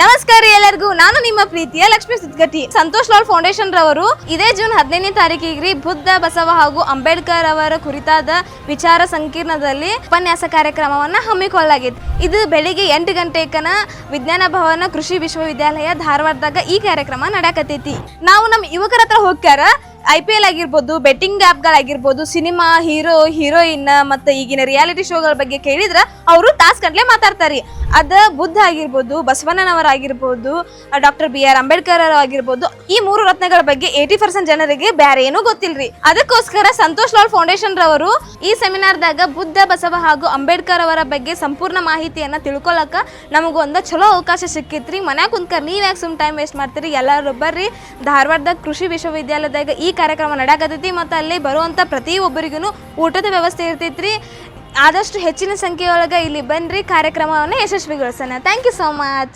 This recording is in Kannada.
ನಮಸ್ಕಾರ ಎಲ್ಲರಿಗೂ. ನಾನು ನಿಮ್ಮ ಪ್ರೀತಿಯ ಲಕ್ಷ್ಮೀ ಸುದ್ಗಟ್ಟಿ. ಸಂತೋಷ್ ಲಾಲ್ ಫೌಂಡೇಶನ್ ರವರು ಇದೇ ಜೂನ್ ಹದಿನೈದನೇ ತಾರೀಕಿಗೆ ಬುದ್ಧ ಬಸವ ಹಾಗೂ ಅಂಬೇಡ್ಕರ್ ಅವರ ಕುರಿತಾದ ವಿಚಾರ ಸಂಕೀರ್ಣದಲ್ಲಿ ಉಪನ್ಯಾಸ ಕಾರ್ಯಕ್ರಮವನ್ನ ಹಮ್ಮಿಕೊಳ್ಳಲಾಗಿದೆ ಇದು ಬೆಳಿಗ್ಗೆ ಎಂಟು ಗಂಟೆಕನ ವಿಜ್ಞಾನ ಭವನ ಕೃಷಿ ವಿಶ್ವವಿದ್ಯಾಲಯ ಧಾರವಾಡದಾಗ ಈ ಕಾರ್ಯಕ್ರಮ ನಡೆಯಕತ್ತೈತಿ. ನಾವು ನಮ್ಮ ಯುವಕರ ಹತ್ರ ಹೋಗ್ಯಾರ ಐ ಪಿ ಎಲ್ ಆಗಿರ್ಬೋದು ಬೆಟ್ಟಿಂಗ್ ಆ್ಯಪ್ಗಳಾಗಿರ್ಬೋದು ಸಿನಿಮಾ ಹೀರೋ ಹೀರೋಯಿನ್ ಮತ್ತು ಈಗಿನ ರಿಯಾಲಿಟಿ ಶೋಗಳ ಬಗ್ಗೆ ಕೇಳಿದ್ರೆ ಅವರು ತಾಸ್ ಗಂಟ್ಲೆ ಮಾತಾಡ್ತಾರೆ. ಅದ ಬುದ್ಧ ಆಗಿರ್ಬೋದು, ಬಸವಣ್ಣನವರಾಗಿರ್ಬೋದು ಡಾಕ್ಟರ್ ಬಿ ಆರ್ ಅಂಬೇಡ್ಕರ್ ಆಗಿರ್ಬೋದು, ಈ ಮೂರು ರತ್ನಗಳ ಬಗ್ಗೆ ಏಯ್ಟಿ ಪರ್ಸೆಂಟ್ ಜನರಿಗೆ ಬೇರೆ ಏನೂ ಗೊತ್ತಿಲ್ರಿ. ಅದಕ್ಕೋಸ್ಕರ ಸಂತೋಷ್ ಲಾಲ್ ಫೌಂಡೇಶನ್ ರವರು ಈ ಸೆಮಿನಾರ್ದಾಗ ಬುದ್ಧ, ಬಸವ ಹಾಗೂ ಅಂಬೇಡ್ಕರ್ ಅವರ ಬಗ್ಗೆ ಸಂಪೂರ್ಣ ಮಾಹಿತಿಯನ್ನ ತಿಳ್ಕೊಳಕ ನಮಗೊಂದು ಚಲೋ ಅವಕಾಶ ಸಿಕ್ಕಿತ್ರಿ. ಮನ್ಯಾಗ ಕುಂತ್ಕರ್ ನೀವು ಯಾಕೆ ಸುಮ್ ಟೈಮ್ ವೇಸ್ಟ್ ಮಾಡ್ತೀರಿ? ಎಲ್ಲರೂ ಬರ್ರಿ. ಧಾರವಾಡದ ಕೃಷಿ ವಿಶ್ವವಿದ್ಯಾಲಯದಾಗ ಈ ಕಾರ್ಯಕ್ರಮ ನಡೆಯಕತ್ತೈತಿ ಮತ್ತು ಅಲ್ಲಿ ಬರುವಂಥ ಪ್ರತಿಯೊಬ್ಬರಿಗೂ ಊಟದ ವ್ಯವಸ್ಥೆ ಇರ್ತೈತ್ರಿ. ಆದಷ್ಟು ಹೆಚ್ಚಿನ ಸಂಖ್ಯೆಯೊಳಗೆ ಇಲ್ಲಿ ಬನ್ನಿರಿ ಕಾರ್ಯಕ್ರಮವನ್ನು ಯಶಸ್ವಿಗೊಳಿಸೋಣ. Thank you so much